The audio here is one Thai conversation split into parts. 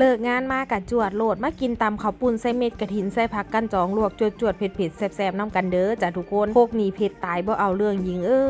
เลิกงานมากะจวดโหลดมากินตำข้าวปุ้นใส่เม็ดกระถินใส่ผักกันจองลวกจวดจวดๆเผ็ดเผ็ดๆแซ่บๆน้ำกันเด้อจ้ะทุกคนพวกนี้เผ็ดตายบ่เอาเรื่องยิงเอ้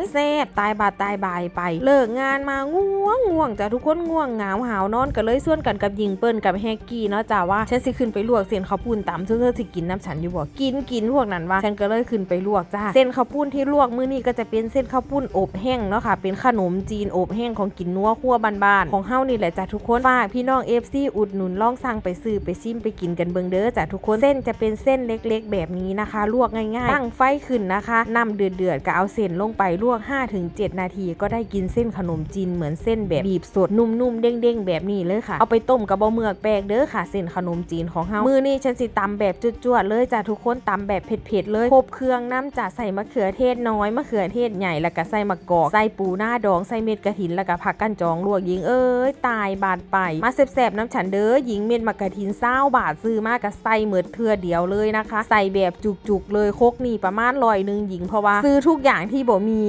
ยแซ่บตายบาดตายบายไป เลิกงานมาง่วงง่วงจ้ะทุกคนง่วงเหงาหาวนอนก็เลยส่วนกันกับยิงเปิ้นกับแฮกกี้เนาะจ้ะว่าฉันสิขึ้นไปลวกเส้นข้าวปุ้นตำซึ่งเธอสิกินน้ำฉันอยู่บ่กินกินพวกนั้นว่าฉันก็เลยขึ้นไปลวกจ้าเส้นข้าวปุ้นที่ลวกมื้อนี้ก็จะเป็นเส้นข้าวปุ้นอบแห้งเนาะค่ะเป็นขนมจีนอบแห้งของกินนัวคั่วบ้านๆของเฮานี่แหละจ้ะทุกคนฝากพี่น้อง FC อุดหนุนล่องสั่งไปซื้อไปซิมไปกินกันเบิงเด้อจ้ะทุกคนเส้นจะเป็นเส้นเล็กๆ แบบนี้นะคะ ลวกง่ายๆตั้งไฟขึ้นนะคะนำเดือดๆก็เอาเส้นลงไปลวก 5-7 นาที ก็ได้กินเส้นขนมจีนเหมือนเส้นแบบบีบสดนุ่มๆเด้งๆ แบบนี้เลยค่ะ เอาไปต้มกับบะเมือกแปลกเด้อค่ะ เส้นขนมจีนของเฮามือนี่ฉันสิตำแบบจวดๆเลยจ้ะทุกคนตำแบบเผ็ดๆเลยครบเครื่องน้ำจ้ะใส่มะเขือเทศน้อยมะเขือเทศใหญ่แล้วก็ใส่มะกอกใส่ปูหน้าดองใส่เม็ดกระถินแล้วก็ผักกันจองลวกยิงเอ้ยตายบาดไปมาแสบๆน้ำฉันเด้อหญิงเม็ดมะกะทินเศร้าบาทซื้อมากกะใส่เหมือดเทือเดียวเลยนะคะ ใส่แบบจุกๆเลยโคกนี่ประมาณลอยหนึ่งหญิงเพราะว่า ซื้อทุกอย่างที่บ่มี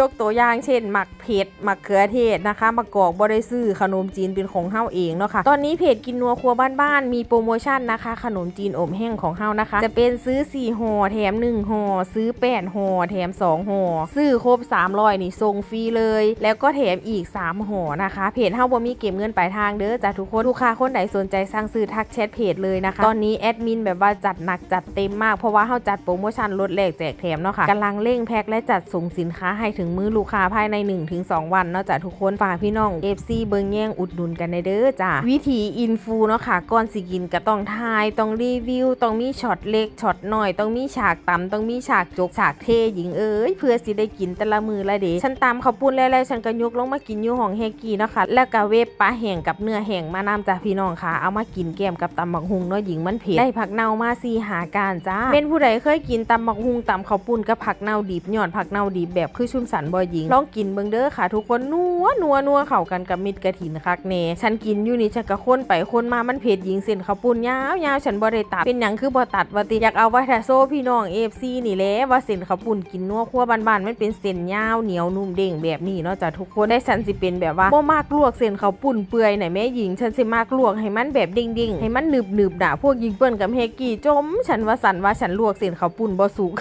ยกตัวอย่างเช่นหมักเผ็ดหมักเขือเทศนะคะมะกอกบ่ได้ซื้อขนมจีนเป็นของเฮาเองเนาะค่ะตอนนี้เพจกินนัวครัวบ้านๆมีโปรโมชั่นนะคะ ขนมจีนอบแห้งของเฮานะคะ จะเป็นซื้อ4ห่อแถม1ห่อซื้อ8ห่อแถม2ห่อซื้อครบ300นี่ส่งฟรีเลย แล้วก็แถมอีก3ห่อนะคะเพจเฮาบ่มีเก็บเงินปลายทางเด้อจ้ะทุกคนลูกค้าคนไหนสนใจสั่งซื้อทักแชทเพจเลยนะคะ ตอนนี้แอดมินแบบว่าจัดหนักจัดเต็มมากเพราะว่าเฮาจัดโปรโมชั่นลดแลกแจกแถมเนาะค่ะกำลังเร่งแพ็คและจัดส่งสินค้าให้ถึงึงมือลูกค้าภายใน 1-2 วันเนาะจ้ะทุกคนฝากพี่น้อง FC เบิงแย่งอุดหนุนกันในเด้อจ้ะวิธีอินฟูเนาะค่ะก่อนสิกินก็ต้องทายต้องรีวิวต้องมีช็อตเล็กช็อตหน่อยต้องมีฉากตำต้องมีฉากจกฉากเทหญิงเอ้ยเพื่อสิได้กินแต่ละมือละเด้ฉันตำข้าปุ้นแล้วๆฉันก็ยกลงมากินอยู่ห้องแฮกี้เนาะค่ะแล้วก็เวฟปลาแห้งกับเนื้อแห้งมานำจ้ะพี่น้องค่ะ เอามากินแกมกับตำบักหุงเนาะหญิงมันเผ็ดได้ผักเน่ามาซีหาการจ้าเป็นผู้ใดเคยกินตำบักหุงตำข้าวปุ้นกับผักเน่าดิบยอดผักเน่าดิบแบบคือชุ่มสันบ่หญิงลองกินเบิ่งเด้อค่ะ ทุกคนนัวนัวนัวเข้ากันกับมิตรกระถินคักแน่ฉันกินอยู่นี่ฉันก็คนไปคนมามันเผ็ดหญิงเส้นข้าวปุ้นยาวยาวฉันบ่ได้ตัดเป็นหยังคือบ่ตัดว่าติอยากเอาไว้ถ้าโซ่พี่น้อง AFC นี่แหละว่าเส้นข้าวปุ้นกินนัวคั่วบ้านๆมันเป็นเส้นยาวเหนียวนุ่มเด้งแบบนี้เนาะจ้ะทุกคนได้ฉันสิเป็นแบบว่าบ่มากลวกเส้นข้าวปุ้นเปื่อยไหนแม่หญิงฉันสิมากลวกให้มันแบบเด้งๆให้มันหนึบๆด่าพวกยิงเปิ้นกับเฮกกี้จม ฉันว่าสันว่าฉันลวกเส้นข้าวปุ้นบ่สุก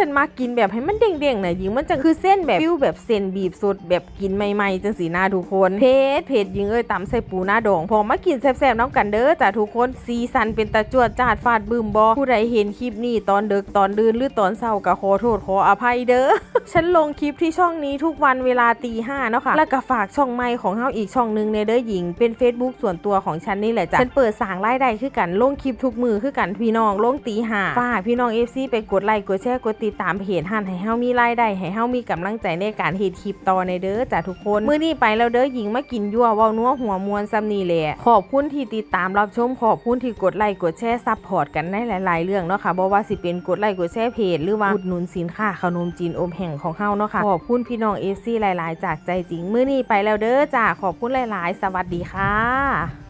ฉันมากินแบบให้มันเด้งๆหน่อยยิงมันจะคือเส้นแบบฟิวแบบเส้นบีบสดแบบกินใหม่ๆจังสีหน้าทุกคนเพจเพจยิงเอ้ยตำใส่ปูหน้าดองพอมากินแซ่บๆน้ำกันเด้อจ้ะทุกคนซีซันเป็นตาจวดจาดฟาดบึมบอผู้ใดเห็นคลิปนี้ตอนเดึกตอนดืนหรือตอนเศร้าก็ขอโทษขออภัยเด้อฉันลงคลิปที่ช่องนี้ทุกวันเวลาตีห้าเนาะค่ะแล้วก็ฝากช่องใหม่ของเฮาอีกช่องหนึงในเด้อหญิงเป็น Facebook ส่วนตัวของฉันนี่แหละจ้ะฉันเปิดสร้างรายได้คือกันลงคลิปทุกมือคือกันพี่น้องลงตีห้าฝากพี่น้อง FC ไปกดไลค์กดแชร์กดติดตามเพจหันให้เฮามีรายได้ให้เฮามีกำลังใจในการเฮ็ดคลิปต่อในเด้อจ้ะทุกคนมื้อนี้ไปแล้วเด้อหญิงมากินยั่วเว้านัวหัวมวนซ้ำนี่แหละขอบคุณที่ติดตามรับชมขอบคุณที่กดไลค์กดแชร์ซัพพอร์ตกันในหลาย ๆ เรื่องเนาะค่ะบ่ว่าสิเป็นกดไลค์กดแชร์เพจหรือว่าอุดหนุนสินค้าขนมจีนอมแห่งของเฮาเนาะค่ะขอบคุณพี่น้อง FC หลาย ๆ จากใจจริงมื้อนี้ไปแล้วเด้อจ้าขอบคุณหลาย ๆ สวัสดีค่ะ